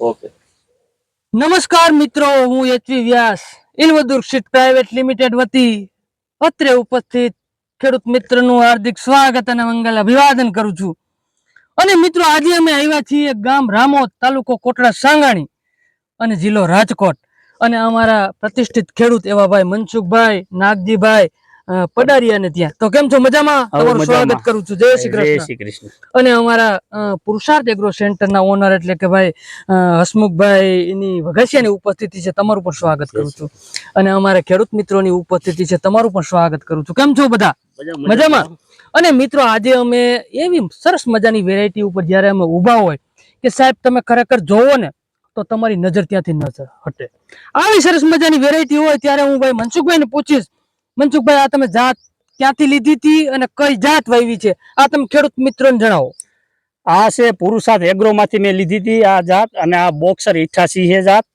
Okay. નમસ્કાર મિત્રો, હું એચવી વ્યાસ ઇલવદુર્ગ શીટ પ્રાઇવેટ લિમિટેડ વતી અત્રે ઉપસ્થિત ખેડૂત મિત્રનું હાર્દિક સ્વાગત અને મંગલ અભિવાદન કરું છું. અને મિત્રો, આજે અમે આવ્યા છીએ ગામ, રામોદ, તાલુકો કોટડા, સાંગાણી અને જિલ્લો રાજકોટ. અને અમારા પ્રતિષ્ઠિત ખેડૂત એવા ભાઈ મનસુખભાઈ, નાગજીભાઈ અ, પડારિયાને ત્યાં. તો કેમ છો? મજામાં? તમારું સ્વાગત કરું છું. જય શ્રી કૃષ્ણ. અને અમારા પુરુષાર્થ એગ્રો સેન્ટરના ઓનર એટલે કે ભાઈ હસમુખભાઈ એની વઘાસિયાની ઉપસ્થિતિ છે તમારું પણ સ્વાગત કરું છું. અને અમારા ખેડૂત મિત્રોની ઉપસ્થિતિ છે તમારું પણ સ્વાગત કરું છું. કેમ છો બધા? મજામાં અને મિત્રો આજે અમે એવી સરસ મજાની વેરાયટી ઉપર જ્યારે અમે ઊભા હોય કે સાહેબ તમે ખરેખર જોવો ને તો તમારી નજર ત્યાંથી નજર હટે. આવી સરસ મજાની વેરાયટી હોય ત્યારે હું ભાઈ મનસુખભાઈને પૂછીશ મનસુખભાઈ આ તમે જાત ક્યાંથી લીધી હતી અને કઈ જાત વાવી છે? આ તમે ખેડૂત મિત્રોને જણાવો. આ છે પુરુષાર્થ એગ્રો માંથી મેં લીધી હતી આ જાત અને આ બોક્સર ઇઠાસી છે જાત.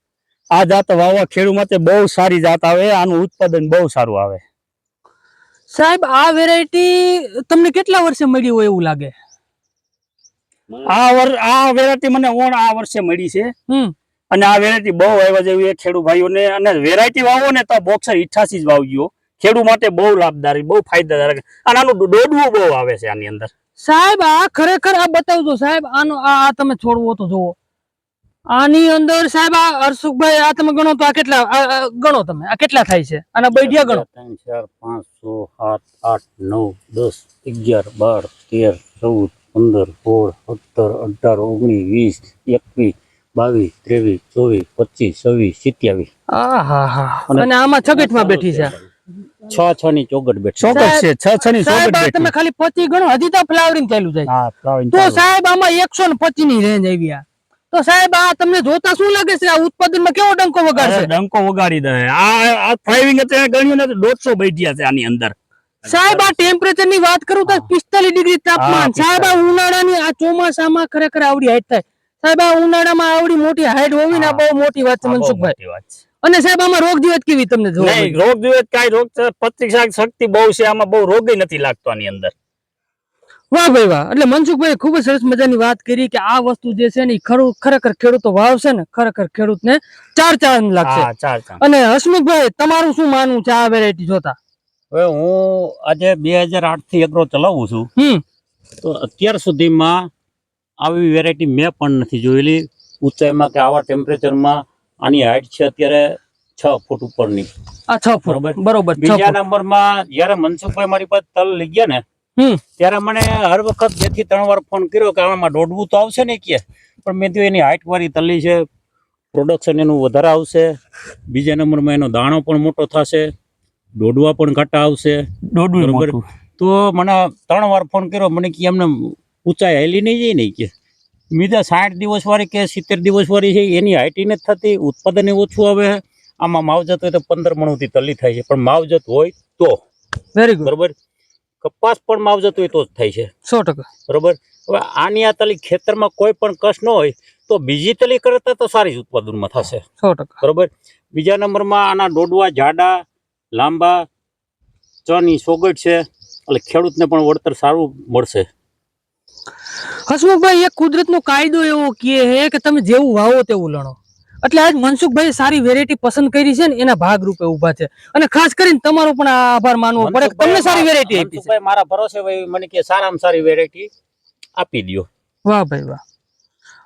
આ જાત વાવવા ખેડૂત માટે બહુ સારી જાત આવે આનું ઉત્પાદન બહુ સારું આવે. સાહેબ આ વેરાયટી તમને કેટલા વર્ષે મળી હોય એવું લાગે? આ વર આ વેરાયટી મને ઓણ આ વર્ષે મળી છે. અને આ વેરાયટી બહુ આવ્યા જેવી ખેડૂત ભાઈઓને. અને વેરાયટી વાવો ને તો બોક્સર ઇઠાસી જ વાવજો. ખેડૂત માટે બહુ લાભદારી બહુ ફાયદાદારક અને આનું દોડવું બહુ આવે છે આની અંદર. સાહેબ આ ખરેખર આ બતાવજો સાહેબ આનો આ તમે છોડવો તો જુઓ. આની અંદર સાહેબ આ હર્ષુખભાઈ આ તમે ગણો તો આ કેટલા ગણો તમે આ કેટલા થાય છે? અને બૈઠિયા ગણો. ત્રણ ચાર પાંચ છ સાત આઠ નવ દસ અગિયાર બાર તેર ચૌદ પંદર સોળ સત્તર અઢાર ઓગણીસ વીસ એકવીસ બાવીસ ત્રેવીસ ચોવીસ પચીસ છવ્વીસ સિત્યાવીસ. આ હા હા અને- અને આમાં છગટમાં બેઠી છે. છ છ ની ચોગટ બેઠ. ચોગટ છે છ છ ની ચોગટ બેઠ. તમે ખાલી પચી ગણો હજી તો ફ્લાવરિંગ ચાલુ જાય હા ફ્લાવરિંગ તો સાહેબ આમાં એકસો ને પચી ની રેન્જ આવી આ. તો સાહેબ આ તમને જોતા શું લાગે છે? આ ઉત્પાદનમાં કેવો ડંકો વગાડશે? ડંકો વગાડી દે. આ આ ફ્લાવરિંગ અત્યારે ગણ્યું ને તો દોઢસો બેઠ્યા છે આની અંદર. સાહેબ આ ટેમ્પરેચરની વાત કરું તો પિસ્તાલીસ ડિગ્રી તાપમાન. સાહેબ આ ઉનાળાની આ ચોમાસામાં ખરેખર આવડી હાઈટ થાય. સાહેબ આ ઉનાળામાં આવડી મોટી હાઈટ હોવી ને આ બહુ મોટી વાત છે મનસુખભાઈ. અને સાહેબ આમાં રોગ દિવસ કેવી તમને જોવા નહીં રોગ દિવસ કાંઈ રોગ પત્રિક શક્તિ બહુ છે આમાં બહુ રોગ નથી લાગતો આની અંદર. વાહ ભાઈ વાહ. એટલે મનસુખભાઈ ખૂબ જ સરસ મજાની વાત કરી કે આ વસ્તુ જે છે ને ખરું ખરેખર ખેડૂતો વાવશે ને ખરેખર ખેડૂતને ચાર ચાર લાગશે. હા ચાર ચાર. અને હસમુખભાઈ તમારું શું માનવું છે આ વેરાયટી જોતા? હવે હું આજે બે હજાર આઠથી એકરો ચલાવું છું. હમ. તો અત્યાર સુધીમાં આવી વેરાયટી મેં પણ નથી જોયેલી. ઊંચાઈમાં કે આવા ટેમ્પરેચરમાં આની હાઈટ છે અત્યારે છ ફૂટ ઉપરની. આ છ ફૂટ. બરોબર. બીજા નંબરમાં જયારે મનસુખભાઈ મારી પાસે તલ લઈ ગયા ને ત્યારે મને હર વખત બેથી ત્રણ વાર ફોન કર્યો કે આમાં દોડવું તો આવશે ને કે. પણ મેં એની હાઈટ વાળી તલી છે પ્રોડક્શન એનું વધારે આવશે. બીજા નંબરમાં એનો દાણો પણ મોટો થશે દોડવા પણ ઘાટા આવશે. બરોબર. તો મને ત્રણ વાર ફોન કર્યો મને કે એમને ઊંચાઈ હેલી નહીં જાય નહીં કે. બીજા સાઠ દિવસ વાળી કે સિત્તેર દિવસ વાળી છે એની હાઇટી નથી થતી ઉત્પાદન ઓછું આવે આમાં માવજત હોય તો પંદર મણોથી તલી થાય છે પણ માવજત હોય તો. વેરી ગુડ બરોબર? કપાસ પણ માવજત હોય તો જ થાય છે. સો ટકા. બરોબર? હવે આની આ તલી ખેતરમાં કોઈ પણ કશ ન હોય તો બીજી તલી કરતા તો સારી જ ઉત્પાદનમાં થશે. સો ટકા. બરોબર? બીજા નંબરમાં આના ડોડવા જાડા લાંબા ચની સોગટ છે એટલે ખેડૂતને પણ વળતર સારું મળશે. હસમુખભાઈ એક કુદરતનો કાયદો એવો કહે છે કે તમે જેવું વાવો તેવું લણો. એટલે આજ મનસુખભાઈ સારી વેરાયટી પસંદ કરી છે ને એના ભાગ રૂપે ઊભા છે. અને ખાસ કરીને તમારો પણ આભાર માનવો પડે તમને સારી વેરાયટી આપી છે. મારા ભરોસે ભાઈ મને કે સારામાં સારી વેરાયટી આપી દ્યો. વાહ ભાઈ વાહ.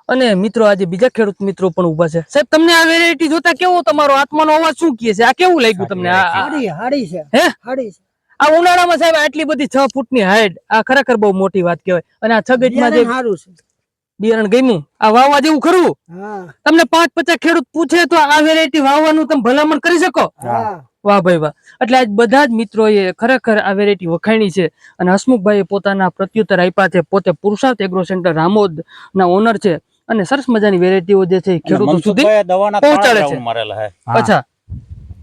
અને મિત્રો આજે બીજા ખેડૂત મિત્રો પણ ઊભા છે. સાહેબ તમને આ વેરાયટી જોતા કેવો તમારો આત્માનો અવાજ શું કહે છે? આ કેવું લાગ્યું તમને? આ- આ હાડી હાડી છે. હે? હાડી છે. આ ઉનાળામાં સાહેબ આટલી બધી છ ફૂટની હાઈટ આ ખરેખર બહુ મોટી વાત કહેવાય. અને આ છગટમાં જે બિયારણ છે. બિયારણ ગમ્યું આ વાવવા જેવું ખરું? તમને પાંચ પચાસ ખેડૂત પૂછે તો આ વેરાયટી વાવવાનું તમે ભલામણ કરી શકો? વાહ ભાઈ વાહ. એટલે આજ બધા જ મિત્રોએ ખરેખર આ વેરાયટી વખાણી છે અને હસમુખભાઈએ પોતાના પ્રત્યુત્તર આપ્યા છે. પોતે પુરુષાર્થ એગ્રો સેન્ટર રામોદ ના ઓનર છે અને સરસ મજાની વેરાયટીઓ જે છે ખેડૂતો સુધી પહોંચાડે છે. અચ્છા.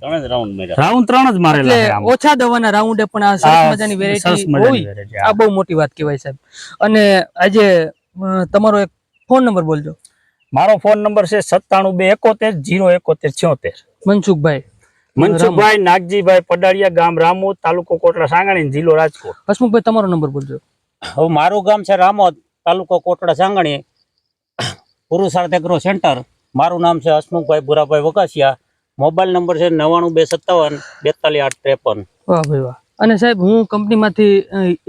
ત્રણ જ રાઉન્ડ માર્યા રાઉન્ડ ત્રણ જ મારેલા એટલે ઓછા દવાના રાઉન્ડે પણ આ સરસ મજાની વેરાયટી હોય આ બહુ મોટી વાત કહેવાય સાહેબ. અને આજે અ, તમારો એક ફોન નંબર બોલજો. મારો ફોન નંબર છે સત્તાણું બે એકોતેર જીરો એકોતેર છોતેર મનસુખભાઈ. મનસુખભાઈ નાગજીભાઈ પડાળિયા ગામ રામુ તાલુકો કોટડા સાંગાણી જિલ્લો રાજકોટ. હસમુખભાઈ તમારો નંબર બોલજો. હવે મારું ગામ છે રામોદ તાલુકો કોટડા સાંગણી. પુરુષાર્થ એગ્રો સેન્ટર. મારું નામ છે હસમુખભાઈ ભુરાભાઈ વકાસિયા. મોબાઈલ નંબર છે નવાણું બે સત્તાવન બેતાલીસ આઠ ત્રેપન. વાહ ભાઈ વાહ. અને સાહેબ હું કંપનીમાંથી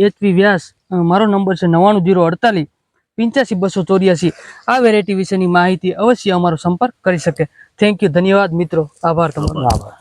એચપી વ્યાસ મારો નંબર છે નવાણું જીરો અડતાલીસ પિંચ્યાસી બસો ચોર્યાસી. આ વેરાયટી વિશેની માહિતી અવશ્ય અમારો સંપર્ક કરી શકે. થેન્ક યુ ધન્યવાદ મિત્રો. આભાર તમારો. બરાબર